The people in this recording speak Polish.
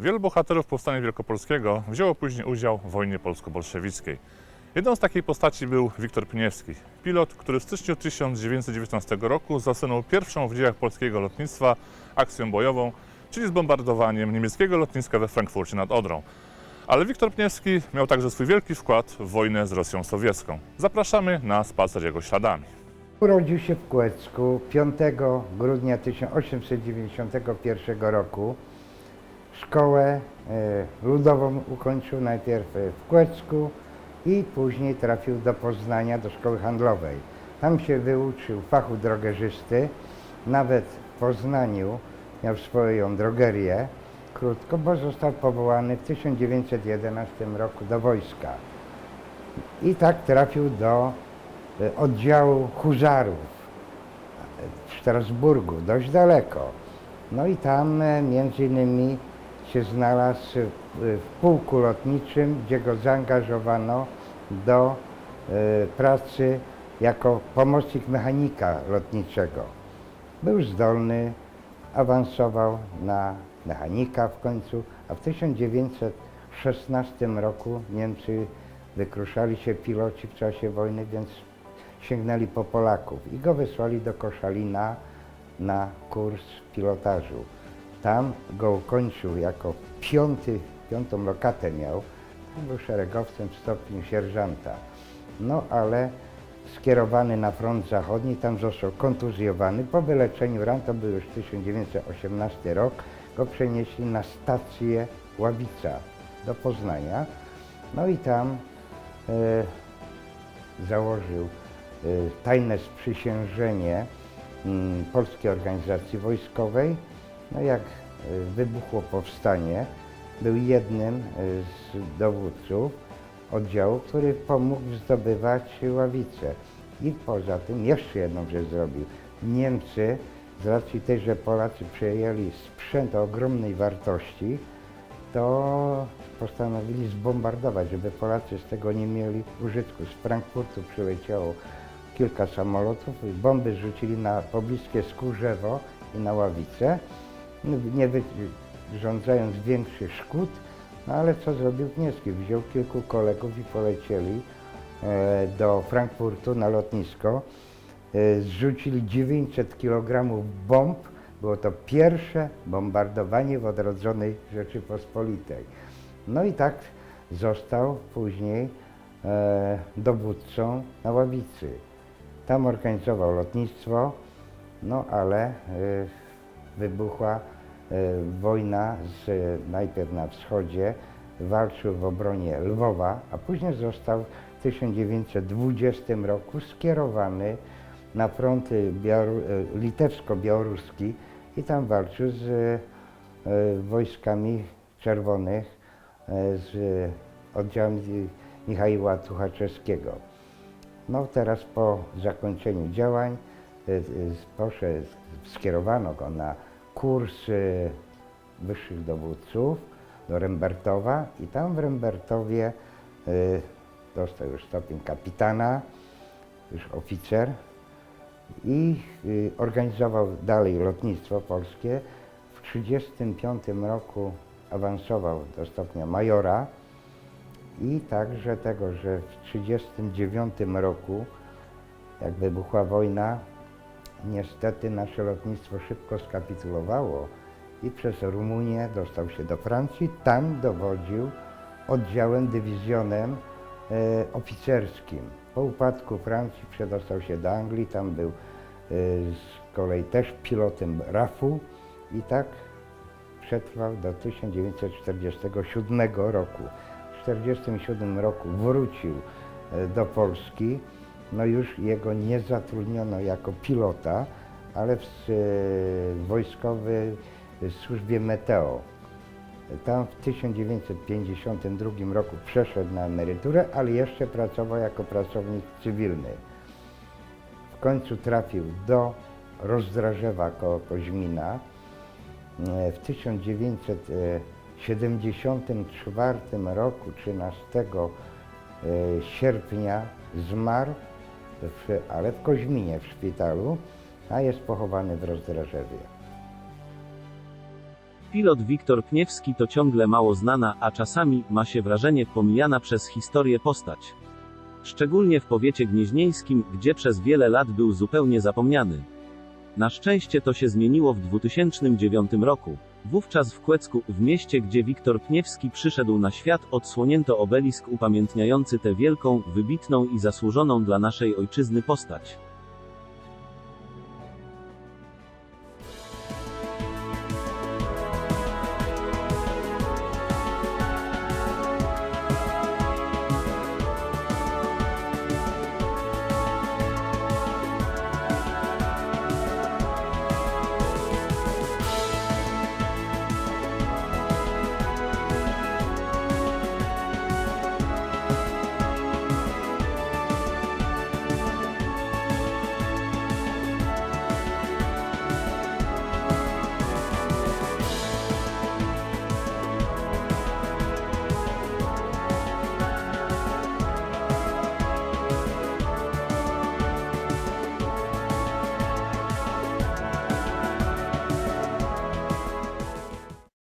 Wielu bohaterów Powstania Wielkopolskiego wzięło później udział w wojnie polsko-bolszewickiej. Jedną z takiej postaci był Wiktor Pniewski, pilot, który w styczniu 1919 roku zasunął pierwszą w dziejach polskiego lotnictwa akcję bojową, czyli zbombardowaniem niemieckiego lotniska we Frankfurcie nad Odrą. Ale Wiktor Pniewski miał także swój wielki wkład w wojnę z Rosją sowiecką. Zapraszamy na spacer jego śladami. Urodził się w Kłecku 5 grudnia 1891 roku. Szkołę e, ludową ukończył najpierw w Kłecku i później trafił do Poznania, do szkoły handlowej. Tam się wyuczył fachu drogerzysty. Nawet w Poznaniu miał swoją drogerię krótko, bo został powołany w 1911 roku do wojska. I tak trafił do e, oddziału huzarów w Strasburgu, dość daleko. No i tam e, między innymi się znalazł w, pułku lotniczym, gdzie go zaangażowano do e, pracy jako pomocnik mechanika lotniczego. Był zdolny, awansował na mechanika w końcu, a w 1916 roku Niemcy wykruszali się piloci w czasie wojny, więc sięgnęli po Polaków i go wysłali do Koszalina na kurs pilotażu. Tam go ukończył jako piąty, piątą lokatę miał. Tam był szeregowcem w stopniu sierżanta. No ale skierowany na front zachodni, tam został kontuzjowany. Po wyleczeniu ran, to był już 1918 rok, go przenieśli na stację Ławica do Poznania. No i tam e, założył e, tajne sprzysiężenie mm, Polskiej Organizacji Wojskowej. No jak e, wybuchło powstanie, był jednym e, z dowódców oddziału, który pomógł zdobywać Ławice. I poza tym jeszcze jedną rzecz zrobił. Niemcy, z racji tej, że Polacy przejęli sprzęt o ogromnej wartości, to postanowili zbombardować, żeby Polacy z tego nie mieli użytku. Z Frankfurtu przyleciało kilka samolotów bomby zrzucili na pobliskie Skórzewo i na Ławice, no, nie wyrządzając większych szkód, no ale co zrobił Gniewski? Wziął kilku kolegów i polecieli e, do Frankfurtu na lotnisko. E, zrzucili 900 kg bomb. Było to pierwsze bombardowanie w odrodzonej Rzeczypospolitej. No i tak został później e, dowódcą na Ławicy. Tam organizował lotnictwo, no ale wybuchła e, wojna z, najpierw na wschodzie, walczył w obronie Lwowa, a później został w 1920 roku skierowany na front e, litewsko-białoruski i tam walczył z e, wojskami czerwonych, z oddziałem Michaiła Tuchaczewskiego. No teraz po zakończeniu działań poszedł, skierowano go na kurs e, wyższych dowódców do Rembertowa i tam w Rembertowie dostał już stopień kapitana, już oficer i y, organizował dalej lotnictwo polskie. W 1935 roku awansował do stopnia majora i także tego, że w 1939 roku, jak wybuchła wojna, niestety nasze lotnictwo szybko skapitulowało i przez Rumunię dostał się do Francji. Tam dowodził oddziałem, dywizjonem e, oficerskim. Po upadku Francji przedostał się do Anglii, tam był e, z kolei też pilotem RAF-u i tak przetrwał do 1947 roku. W 1947 roku wrócił e, do Polski. No już jego nie zatrudniono jako pilota, ale w e, wojskowej służbie meteo. Tam w 1952 roku przeszedł na emeryturę, ale jeszcze pracował jako pracownik cywilny. W końcu trafił do Rozdrażewa koło Koźmina. E, W 1974 roku, 13 e, sierpnia, zmarł, ale w Koźminie w szpitalu, a jest pochowany w Rozdrażewie. Pilot Wiktor Pniewski to ciągle mało znana, a czasami, ma się wrażenie, pomijana przez historię postać. Szczególnie w powiecie gnieźnieńskim, gdzie przez wiele lat był zupełnie zapomniany. Na szczęście to się zmieniło w 2009 roku. Wówczas w Kłecku, w mieście gdzie Wiktor Pniewski przyszedł na świat, odsłonięto obelisk upamiętniający tę wielką, wybitną i zasłużoną dla naszej ojczyzny postać.